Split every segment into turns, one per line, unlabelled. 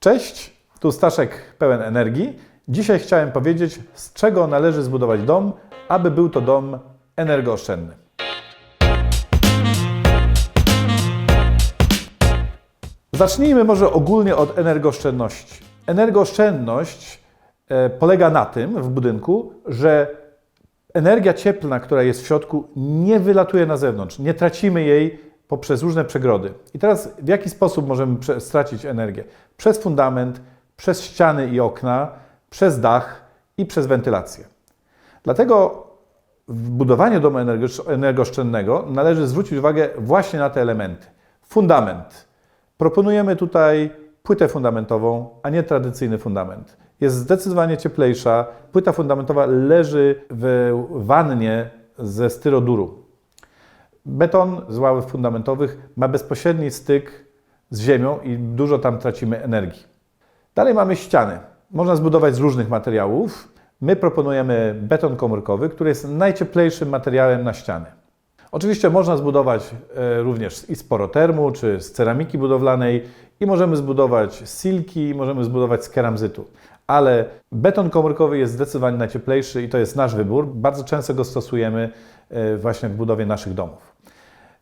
Cześć, tu Staszek pełen energii. Dzisiaj chciałem powiedzieć, z czego należy zbudować dom, aby był to dom energooszczędny. Zacznijmy może ogólnie od energooszczędności. Energooszczędność e, polega na tym w budynku, że energia cieplna, która jest w środku, nie wylatuje na zewnątrz, nie tracimy jej poprzez różne przegrody. I teraz w jaki sposób możemy stracić energię? Przez fundament, przez ściany i okna, przez dach i przez wentylację. Dlatego w budowaniu domu energo- energooszczędnego należy zwrócić uwagę właśnie na te elementy. Fundament. Proponujemy tutaj płytę fundamentową, a nie tradycyjny fundament. Jest zdecydowanie cieplejsza. Płyta fundamentowa leży w wannie ze styroduru. Beton z ławy fundamentowych ma bezpośredni styk z ziemią i dużo tam tracimy energii. Dalej mamy ściany. Można zbudować z różnych materiałów. My proponujemy beton komórkowy, który jest najcieplejszym materiałem na ściany. Oczywiście można zbudować e, również i z porotermu, czy z ceramiki budowlanej i możemy zbudować z silki, możemy zbudować z keramzytu. Ale beton komórkowy jest zdecydowanie najcieplejszy i to jest nasz wybór. Bardzo często go stosujemy e, właśnie w budowie naszych domów.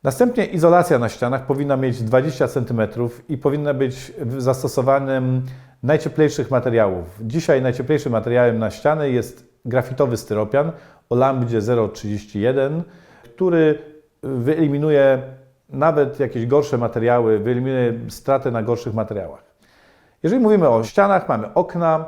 Następnie izolacja na ścianach powinna mieć 20 cm i powinna być zastosowaniem najcieplejszych materiałów. Dzisiaj najcieplejszym materiałem na ściany jest grafitowy styropian o lambdzie 0,31, który wyeliminuje nawet jakieś gorsze materiały, wyeliminuje straty na gorszych materiałach. Jeżeli mówimy o ścianach, mamy okna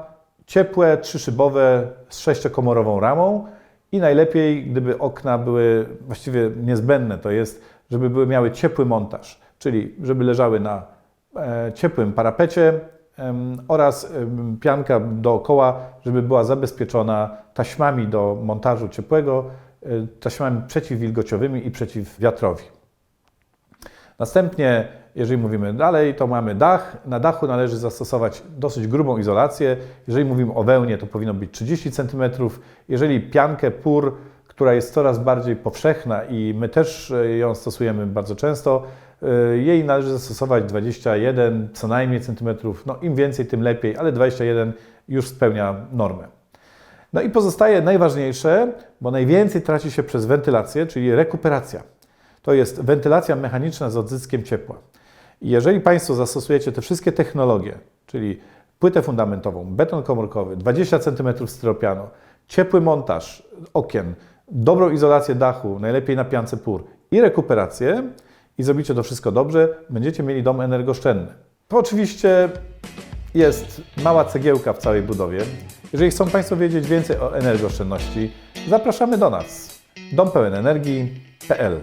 ciepłe, trzyszybowe z sześciokomorową ramą i najlepiej, gdyby okna były właściwie niezbędne, to jest, żeby były, miały ciepły montaż, czyli żeby leżały na e, ciepłym parapecie oraz pianka dookoła, żeby była zabezpieczona taśmami do montażu ciepłego, e, taśmami przeciwwilgociowymi i przeciwwiatrowi. Następnie, jeżeli mówimy dalej, to mamy dach. Na dachu należy zastosować dosyć grubą izolację. Jeżeli mówimy o wełnie, to powinno być 30 cm. Jeżeli piankę PUR, która jest coraz bardziej powszechna i my też e, ją stosujemy bardzo często, e, jej należy zastosować 21 co najmniej centymetrów. No im więcej, tym lepiej, ale 21 już spełnia normę. No i pozostaje najważniejsze, bo najwięcej traci się przez wentylację, czyli rekuperacja. To jest wentylacja mechaniczna z odzyskiem ciepła. I jeżeli Państwo zastosujecie te wszystkie technologie, czyli płytę fundamentową, beton komórkowy, 20 cm styropianu, ciepły montaż okien, dobrą izolację dachu, najlepiej na piance PUR i rekuperację i zrobicie to wszystko dobrze, będziecie mieli dom energooszczędny. To oczywiście jest mała cegiełka w całej budowie. Jeżeli chcą Państwo wiedzieć więcej o energooszczędności, zapraszamy do nas. Dom pełen energii.pl